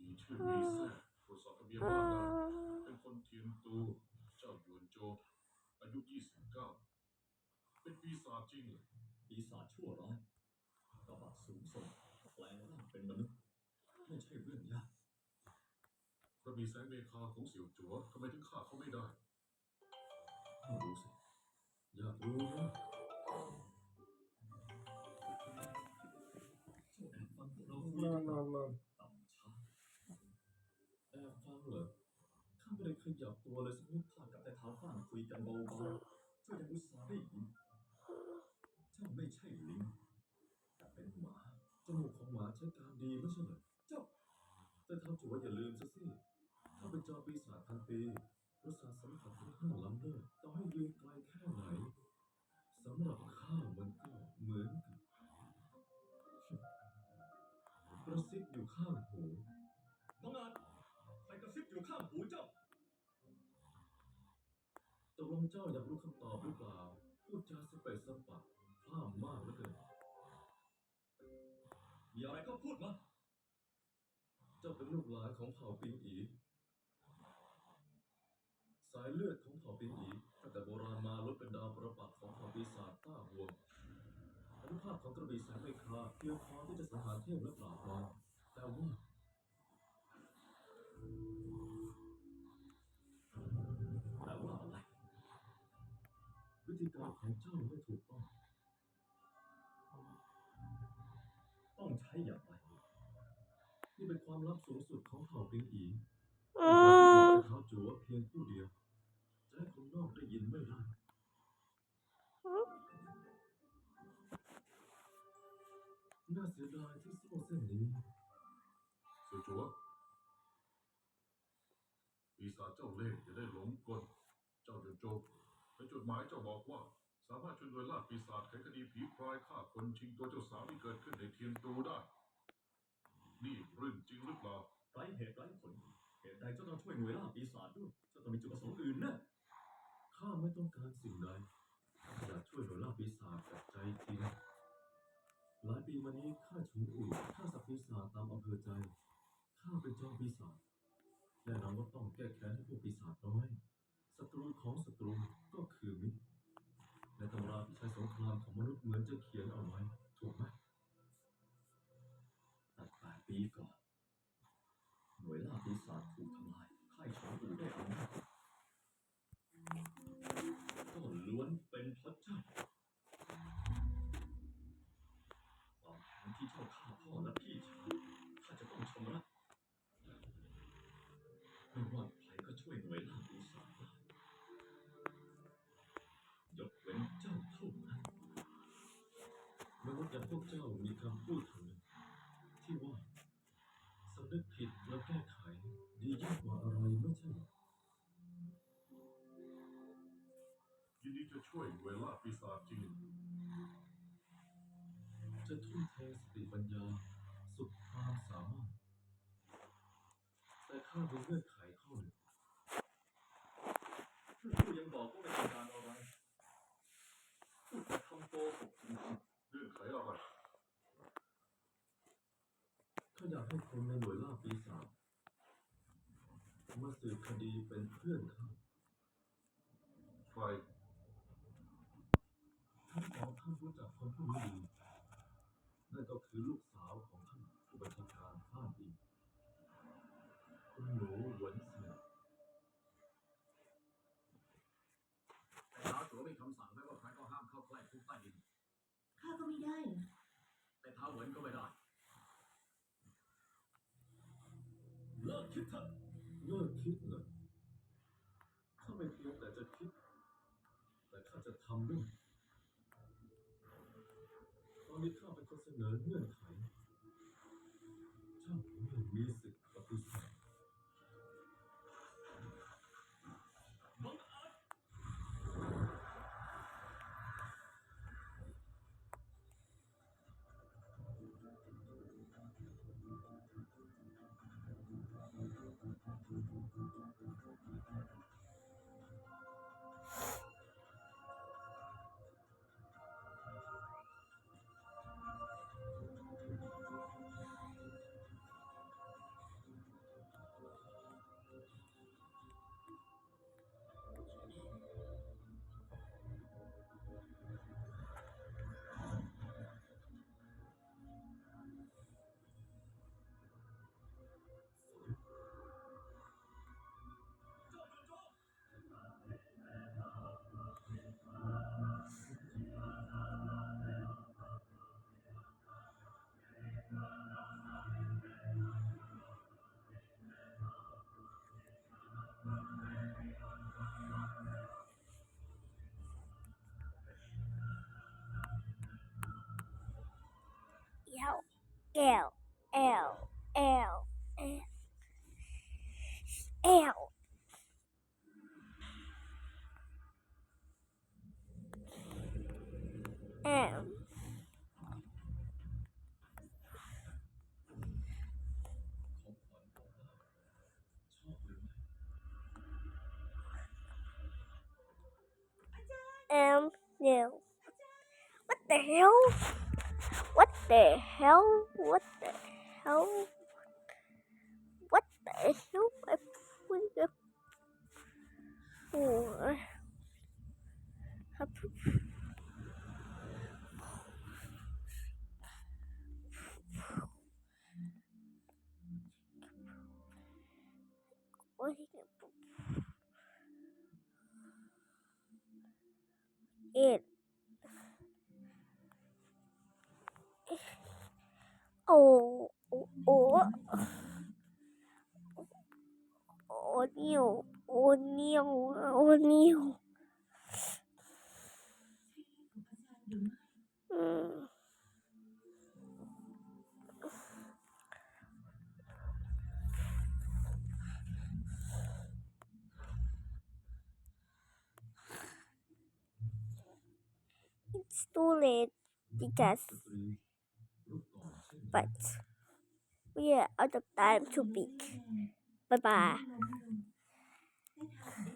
มีชื่อมีเส้นตรวจสอบทะเบียนบ้านได้เป็นคนเทียนตู เจ้าหยวนโจ อายุ 29 เป็นปีศาจจริงเหรอปีศาจชั่วร้ายกระบะสูงส่งแปลงร่างเป็นมนุษย์ ไม่ใช่เรื่องยาก กระบี่แสงเมฆาของเสี่ยวจัวทำไมถึงฆ่าเขาไม่ได้ ตัวเลยสักนิดข้ากับแต่เท้าข้างคุยกันเบาๆเจ้ายังอุตส่าห์ได้ยินเจ้าไม่ใช่ลิงแต่เป็นหมาจมูกของหมาใช้การดีไม่ใช่เหรอเจ้า แต่ท้าจัวอย่าลืมซะสิถ้าเป็นจอปีศาจพันปีรสชาติสัมผัสที่ห้าล้ำเลิศ เจ้าอยากรู้คำตอบหรือเปล่า พูดจาสเปซสปะพร่ำมากเหลือเกิน มีอะไรก็พูดมา เจ้าเป็นลูกหลานของเผ่าปิงอี สายเลือดของเผ่าปิงอีตั้งแต่โบราณมาลดเป็นดาวประปักของเผ่าปีศาจต้าหวงอนุภาพของกระบี่แสงเมฆาเพียงพอที่จะสังหารเทพและปราบมารแต่ว่า การของเจ้าไม่ถูกต้อง ต้องใช้อย่างไร นี่เป็นความลับสูงสุดของเผ่าปิงอีอืมเท้าจัวเพียงผู้เดียว จะให้คนนอกได้ยินไม่ได้น่าเสียดายที่โซ่เส้นนี้เสี่ยวจัวปีศาจเจ้าเล่ห์จะได้หลงกล เจ้าหยวนโจ ในจดหมายเจ้าบอกว่า สามารถช่วยโดยล่าปีศาจไขคดีผีพรายฆ่าคนชิงตัวเจ้าสาวที่เกิดขึ้นในเทียนตูได้ นี่เรื่องจริงหรือเปล่าไร้เหตุไร้ผล เหตุใดเจ้าต้องช่วยหน่วยล่าปีศาจด้วยเจ้าต้องมีจุดประสงค์อื่นนะข้าไม่ต้องการสิ่งใดอยากช่วยหน่วยล่าปีศาจจากใจจริงหลายปีมานี้ข้าฉุนอู่ข้าสับปีศาจตามอำเภอใจข้าเป็นจอมปีศาจแน่นอนว่าต้องแก้แค้นให้พวกปีศาจน้อยศัตรูของศัตรูก็คือมิตร ในตำราพิชัยสงครามของ มนุษย์เหมือนจะเขียนเอาไว้ถูกไหมแต่แปดปีก่อน หน่วยล่าปีศาจถูกทำลายค่ายฉงอูได้เอาก็ล้วนเป็นพระเจ้าความแค้นที่เจ้าฆ่าพ่อและพี่ชาย มนุษย์อย่างพวกเจ้ามีคำพูดคำหนึ่งที่ว่าสำนึกผิดแล้วแก้ไข ดียิ่งกว่าอะไรไม่ใช่เหรอยินดีจะช่วยเวล่าปีศาจจริง จะทุ่มเทสติปัญญา สุดความสามารถ แต่ข้ามีเงื่อนไขข้อหนึ่งผู้ยังบอกว่าไม่ต้องการอะไรพูดแต่คำโกหกจริง เรื่องไขอะไร ๆ ข้าอยากให้คนในหน่วยล่าปีศาจมาสืบคดีเป็นเพื่อนข้าใครท่านสองท่านรู้จักคนผู้นี้ดีนั่นก็คือลูกสาวของท่านผู้บัญชาการข้าดีคุณหนูหวนเสียแต่ท้าวจัวมีคำสั่งไว้ว่าใครก็ห้ามเข้าใกล้คุกใต้ดิน ข้าก็ไม่ได้เหรอ แต่ท้าวเหวินก็ไม่ได้ เลิก คิดเถอะเลิกคิดเลยข้าไม่เพียงแต่จะคิด แต่ข้าจะทำด้วยตอนนี้ข้าเป็นคนเสนอเงื่อนไข L L L L L M M new. What the hell? What the hell? What the hell? What the hell? I put What is it? It. Oh, oh, oh, oh, Neil, oh, Neil, oh, Neil. อืม It's too late because สตรีรูปก่อนเช่น but we are out of time too big. Bye bye.